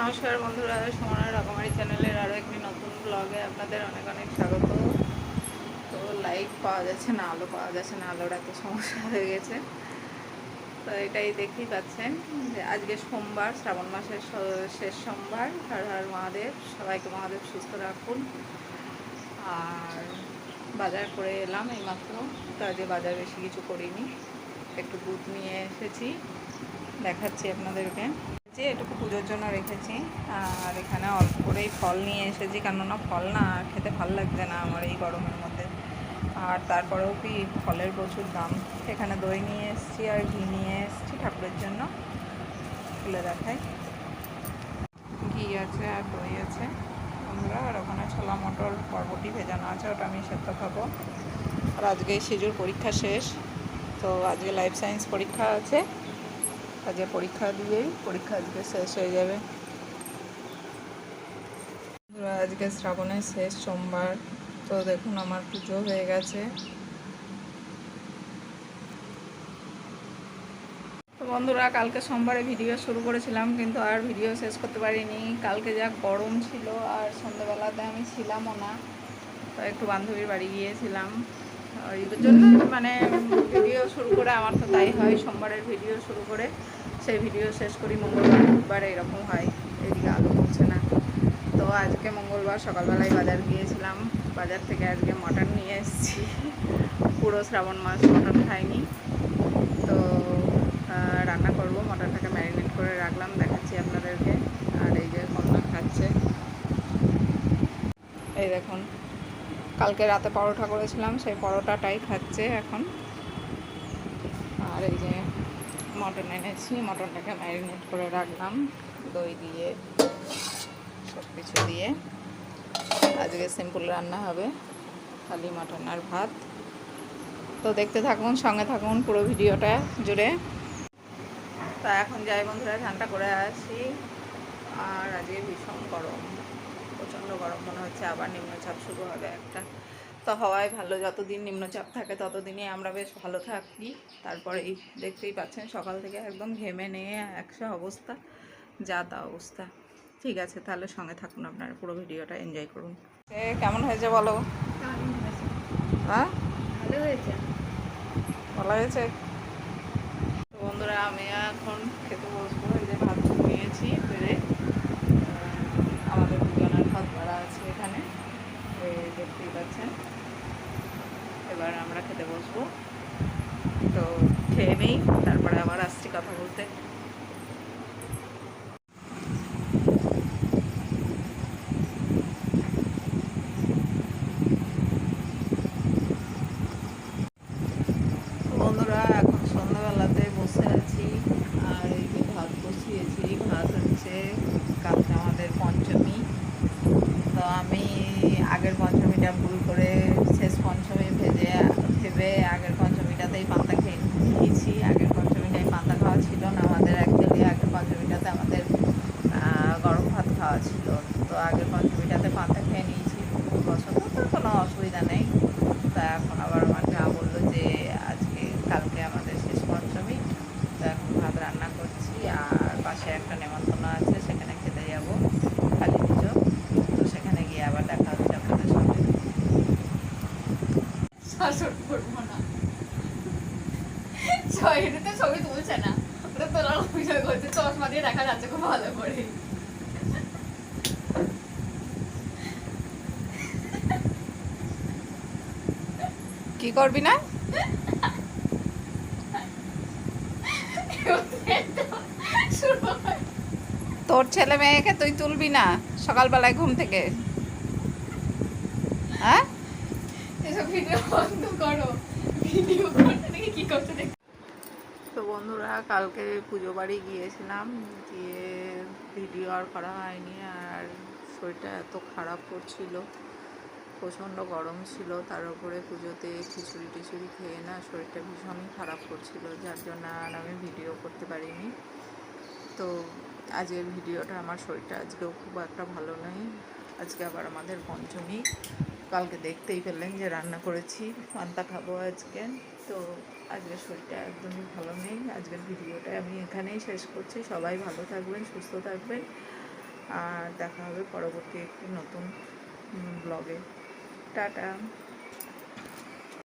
নমস্কার বন্ধুরা সমানের রকমারি চ্যানেলের আরও একটি নতুন ব্লগে আপনাদের অনেক অনেক স্বাগত। তো লাইট পাওয়া যাচ্ছে না, আলো পাওয়া যাচ্ছে না, আলোর এত সমস্যা হয়ে গেছে। তো এটাই দেখতেই পাচ্ছেন যে আজকে সোমবার, শ্রাবণ মাসের শেষ সোমবার, হর হর মহাদেব, সবাইকে মহাদেব সুস্থ রাখুন। আর বাজার করে এলাম এইমাত্র, তো আজকে বাজার বেশি কিছু করিনি। একটু দুধ নিয়ে এসেছি, দেখাচ্ছি আপনাদেরকে। যে এটুকু পুজোর জন্য রেখেছি। আর এখানে অল্প করেই ফল নিয়ে এসেছি, কেননা ফল না খেতে ভালো লাগছে না আমার এই গরমের মধ্যে। আর তারপরেও কি ফলের প্রচুর দাম। এখানে দই নিয়ে এসেছি আর ঘি নিয়ে এসেছি ঠাকুরের জন্য। খুলে দেখাই। ঘি আছে আর দই আছে। আমরা আর ওখানে ছোলা মটর, বরবটি ভেজানো আছে, ওটা আমি সেদ্ধ খাব। আর আজকে সিজুর পরীক্ষা শেষ। তো আজকে লাইফ সায়েন্স পরীক্ষা আছে। আজকে পরীক্ষা দিয়েই পরীক্ষা আজকে শেষ হয়ে যাবে। আজকে শ্রাবণের শেষ সোমবার, তো দেখুন আমার পুজো হয়ে গেছে। তো বন্ধুরা, কালকে সোমবারে ভিডিও শুরু করেছিলাম, কিন্তু আর ভিডিও শেষ করতে পারিনি। কালকে যা গরম ছিল আর সন্ধ্যেবেলাতে আমি ছিলামও না, তো একটু বান্ধবীর বাড়ি গিয়েছিলাম। ওই জন্য মানে ভিডিও শুরু করে, আমার তো তাই হয়, সোমবারের ভিডিও শুরু করে, সেই ভিডিও শেষ করি, মঙ্গলবার, বুধবার এরকম হয়, এদিকে আলো পড়ছে না। তো আজকে মঙ্গলবার সকালবেলায় বাজার গিয়েছিলাম, বাজার থেকে আজকে মটন নিয়ে এসেছি। পুরো শ্রাবণ মাস মটন খাইনি। তো রান্না করব, মটনটাকে ম্যারিনেট করে রাখলাম, দেখাচ্ছি আপনাদেরকে, আর এই যে কন্যা খাচ্ছে। এই দেখুন কালকে রাতে পরোটা করেছিলাম, সেই পরোটাটাই খাচ্ছে এখন। আর এই যে মটন এনেছি, মটনটাকে ম্যারিনেট করে রাখলাম, দই দিয়ে সব কিছু দিয়ে। আজকে সিম্পল রান্না হবে খালি মটন আর ভাত। তো দেখতে থাকুন, সঙ্গে থাকুন পুরো ভিডিওটা জুড়ে। তা এখন যাই বন্ধুরা ঠান্ডা করে আসি। আর আজকে ভীষণ গরম। প্রচণ্ড গরম মনে হচ্ছে আবার নিম্নচাপ শুরু হবে একটা। তো হওয়ায় ভালো যতদিন নিম্নচাপ থাকে ততদিনই আমরা বেশ ভালো থাকি। তারপরে এই দেখতেই পাচ্ছেন সকাল থেকে একদম ঘেমে নিয়ে একশো অবস্থা যা তা অবস্থা। ঠিক আছে তাহলে সঙ্গে থাকুন আপনারা পুরো ভিডিওটা এনজয় করুন। এ, কেমন হয়েছে বলো? হ্যাঁ? ভালো হয়েছে। ভালো হয়েছে? তো বন্ধুরা আমি এখন খেতে বসবো এই যে ভাত নিয়েছি বেড়ে আমাদের দুজনের ভাত বাড়া আছে এখানে এই দেখতেই পাচ্ছেন এবার আমরা বসবো। তো খেয়ে নেই তারপরে আবার আসছি কথা বলতে বন্ধুরা এখন সন্ধ্যাবেলাতে বসে আছি আর এই যে ভাত বসিয়েছি ভাত হচ্ছে কালকে আমাদের পঞ্চমী তো আমি আগের পঞ্চমীটা ভুল করে শেষ পঞ্চমী ভেজে ভেবে আগের পঞ্চমীটাতেই পান্তা খেয়ে নিয়েছি আগের পঞ্চমীটাই পান্তা খাওয়া ছিল না আমাদের অ্যাকচুয়ালি আগের পঞ্চমীটাতে আমাদের আহ, গরম ভাত খাওয়া ছিল। তো আগের পঞ্চমীটাতে পান্তা খেয়ে নিয়েছি। বছর তো কোনো অসুবিধা নেই। তা এখন আবার আমার যা বলল যে, আজকে, কালকে আমাদের শেষ পঞ্চমী। তো এখন ভাত রান্না করছি আর পাশে একটা নেমন্তন্ন আছে, সেখানে খেতে যাব। কালী পুজো। তো সেখানে গিয়ে আবার দেখা হচ্ছে আপনাদের সঙ্গে। শাসন করব না। ছয়টাতে ছবি তুলছে না। ওটা তোলার অভিনয় করছে চশমা দিয়ে দেখা যাচ্ছে খুব ভালো করে কি করবি না? তোর ছেলে মেয়েকে তুই তুলবি না সকালবেলায় ঘুম থেকে। হ্যাঁ? এসব ভিডিও বন্ধ করো। ভিডিও কি দেখ। তো বন্ধুরা কালকে পুজো বাড়ি গিয়েছিলাম গিয়ে ভিডিও আর করা হয়নি আর শরীরটা এত খারাপ করছিল। প্রচণ্ড গরম ছিল, তার উপরে পুজোতে খিচুড়ি টিচুড়ি খেয়ে না শরীরটা ভীষণই খারাপ করছিল, যার জন্য আর আমি ভিডিও করতে পারিনি। তো আজকের ভিডিওটা আমার শরীরটা আজকেও খুব একটা ভালো নয়, আজকে আবার আমাদের পঞ্চমী। কালকে দেখতেই পেলেন যে রান্না করেছি, পান্তা খাব আজকে। তো আজকের শরীরটা একদমই ভালো নেই, আজকের ভিডিওটা আমি এখানেই শেষ করছি। সবাই ভালো থাকবেন, সুস্থ থাকবেন। আর দেখা হবে পরবর্তী একটি নতুন ব্লগে টাটা।